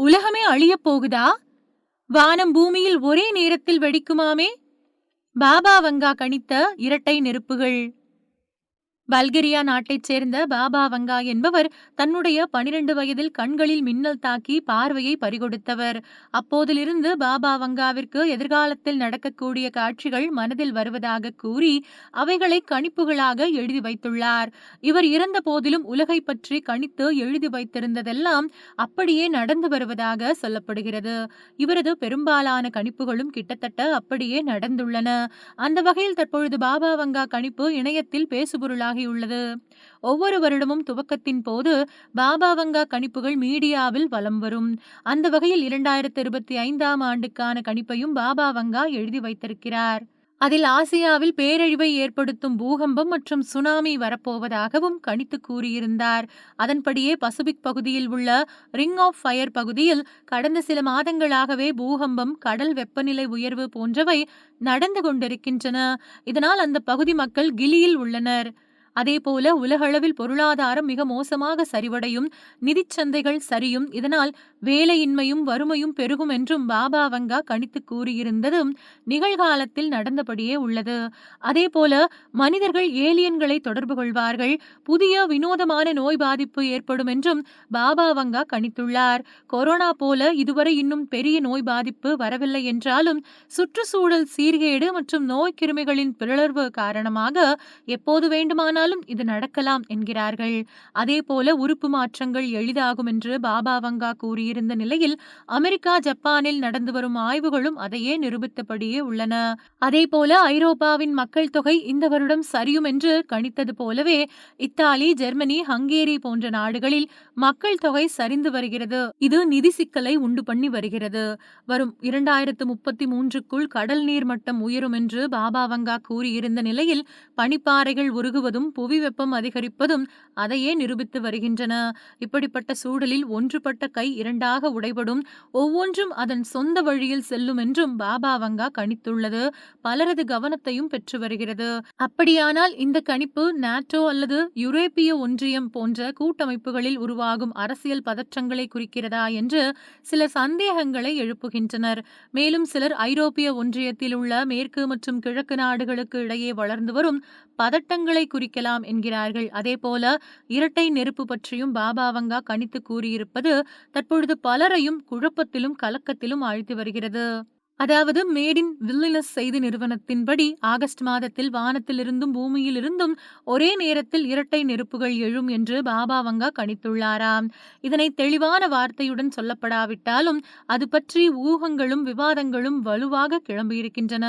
உலகமே அழியப் போகுதா? வானம் பூமியில் ஒரே நேரத்தில் வெடிக்குமாமே? பாபா வங்கா கணித்த இரட்டை நெருப்புகள். பல்கேரியா நாட்டைச் சேர்ந்த பாபா வங்கா என்பவர் தன்னுடைய பனிரெண்டு வயதில் கண்களில் மின்னல் தாக்கி பார்வையை பறிகொடுத்தவர். அப்போதிலிருந்து பாபா வங்காவிற்கு எதிர்காலத்தில் நடக்கக்கூடிய காட்சிகள் மனதில் வருவதாக கூறி அவைகளை கணிப்புகளாக எழுதி வைத்துள்ளார். இவர் இறந்த போதிலும் உலகை பற்றி கணித்து எழுதி வைத்திருந்ததெல்லாம் அப்படியே நடந்து வருவதாக சொல்லப்படுகிறது. இவரது பெரும்பாலான கணிப்புகளும் கிட்டத்தட்ட அப்படியே நடந்துள்ளன. அந்த வகையில் தற்பொழுது பாபா வங்கா கணிப்பு இணையத்தில் பேசுபொருளாக உள்ளது ஒவ்வொரு வருடமும் துவக்கத்தின் போது பாபா வங்கா கணிப்புகள் மீடியாவில் வலம் வரும். அந்த வகையில் இரண்டாயிரத்தி இருபத்தி ஐந்தாம் ஆண்டுக்கான கணிப்பையும் பாபா வங்கா எழுதி வைத்திருக்கிறார். அதில் ஆசியாவில் பேரழிவை ஏற்படுத்தும் பூகம்பம் மற்றும் சுனாமி வரப்போவதாகவும் கணித்து கூறியிருந்தார். அதன்படியே பசிபிக் பகுதியில் உள்ள ரிங் ஆஃப் ஃபயர் பகுதியில் கடந்த சில மாதங்களாகவே பூகம்பம் கடல் வெப்பநிலை உயர்வு போன்றவை நடந்து கொண்டிருக்கின்றன. இதனால் அந்த பகுதி மக்கள் கிலியில் உள்ளனர். அதேபோல உலகளவில் பொருளாதாரம் மிக மோசமாக சரிவடையும் நிதிச்சந்தைகள் சரியும் இதனால் வேலையின்மையும் வறுமையும் பெருகும் என்றும் பாபா வங்கா கணித்து கூறியிருந்ததும் நிகழ்காலத்தில் நடந்தபடியே உள்ளது. அதேபோல மனிதர்கள் ஏலியன்களை தொடர்பு கொள்வார்கள் புதிய வினோதமான நோய் பாதிப்பு ஏற்படும் என்றும் பாபா வங்கா கணித்துள்ளார். கொரோனா போல இதுவரை இன்னும் பெரிய நோய் பாதிப்பு வரவில்லை என்றாலும் சுற்றுச்சூழல் சீர்கேடு மற்றும் நோய் கிருமிகளின் பிறழ்வு காரணமாக எப்போது வேண்டுமானால் வேண்டுமானாலும் இது நடக்கலாம் என்கிறார்கள். அதே போல உறுப்பு மாற்றங்கள் எளிதாகும் என்று பாபா வங்கா கூறியிருந்த நிலையில் அமெரிக்கா ஜப்பானில் நடந்து வரும் ஆய்வுகளும் அதையே நிரூபித்தபடியே உள்ளன. அதே போல ஐரோப்பாவின் மக்கள் தொகை இந்த வருடம் சரியும் என்று கணித்தது போலவே இத்தாலி ஜெர்மனி ஹங்கேரி போன்ற நாடுகளில் மக்கள் தொகை சரிந்து வருகிறது. இது நிதி சிக்கலை உண்டு பண்ணி வருகிறது. வரும் இரண்டாயிரத்து முப்பத்தி மூன்றுக்குள் கடல் நீர் மட்டம் உயரும் என்று பாபா வங்கா கூறியிருந்த நிலையில் பனிப்பாறைகள் உருகுவதும் புவி வெப்பம் அதிகரிப்பதும் அதையே நிரூபித்து வருகின்றன. இப்படிப்பட்ட சூழலில் ஒன்றுபட்ட கை இரண்டாக உடைபடும் ஒவ்வொன்றும் அதன் சொந்த வழியில் செல்லும் என்றும் பாபா வங்கா கணித்துள்ளது. பலரது கவனத்தையும் பெற்று வருகிறது. அப்படியானால் இந்த கணிப்பு நாட்டோ அல்லது யுரேப்பிய ஒன்றியம் போன்ற கூட்டமைப்புகளில் உருவாகும் அரசியல் பதற்றங்களை குறிக்கிறதா என்று சில சந்தேகங்களை எழுப்புகின்றனர். மேலும் சிலர் ஐரோப்பிய ஒன்றியத்தில் உள்ள மேற்கு மற்றும் கிழக்கு நாடுகளுக்கு இடையே வளர்ந்து வரும் பதட்டங்களை வைக்கலாம் என்கிறார்கள். அதேபோல இரட்டை நெருப்பு பற்றியும் பாபா வங்கா கணித்து கூறியிருப்பது தற்பொழுது பலரையும் குழப்பத்திலும் கலக்கத்திலும் ஆழ்த்தி வருகிறது. அதாவது மேடின் வில்லினஸ் செய்தி நிறுவனத்தின்படி ஆகஸ்ட் மாதத்தில் வானத்திலிருந்தும் பூமியிலிருந்தும் ஒரே நேரத்தில் இரட்டை நெருப்புகள் எழும் என்று பாபா வங்கா கணித்துள்ளாராம். இதனை தெளிவான வார்த்தையுடன் சொல்லப்படாவிட்டாலும் அது பற்றி ஊகங்களும் விவாதங்களும் வலுவாக கிளம்பியிருக்கின்றன.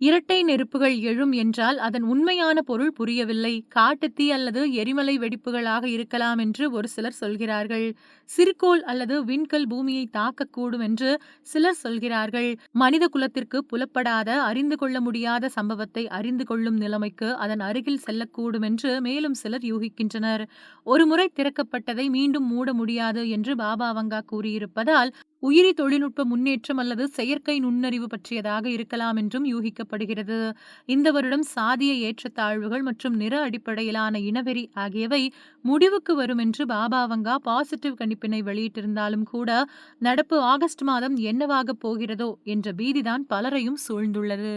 இரட்டை நெருப்புகள் எழும் என்றால் அதன் உண்மையான பொருள் புரியவில்லை. காட்டுத்தீ அல்லது எரிமலை வெடிப்புகளாக இருக்கலாம் என்று ஒரு சிலர் சொல்கிறார்கள். சிறுகோள் அல்லது விண்கல் பூமியை தாக்கக்கூடும் என்று சிலர் சொல்கிறார்கள். மனித குலத்திற்கு புலப்படாத அறிந்து கொள்ள முடியாத சம்பவத்தை அறிந்து கொள்ளும் நிலைமைக்கு அதன் அருகில் செல்லக்கூடும் என்று மேலும் சிலர் யூகிக்கின்றனர். ஒருமுறை திறக்கப்பட்டதை மீண்டும் மூட முடியாது என்று பாபா வங்கா கூறியிருப்பதால் உயிரி தொழில்நுட்ப முன்னேற்றம் அல்லது செயற்கை நுண்ணறிவு பற்றியதாக இருக்கலாம் என்றும் யூகிக்கப்படுகிறது. இந்த வருடம் சாதிய ஏற்றத்தாழ்வுகள் மற்றும் நிற அடிப்படையிலான இனவெறி ஆகியவை முடிவுக்கு வரும் என்று பாபா வங்கா பாசிட்டிவ் கணிப்பினை வெளியிட்டிருந்தாலும் கூட நடப்பு ஆகஸ்ட் மாதம் என்னவாகப் போகிறதோ என்ற பீதிதான் பலரையும் சூழ்ந்துள்ளது.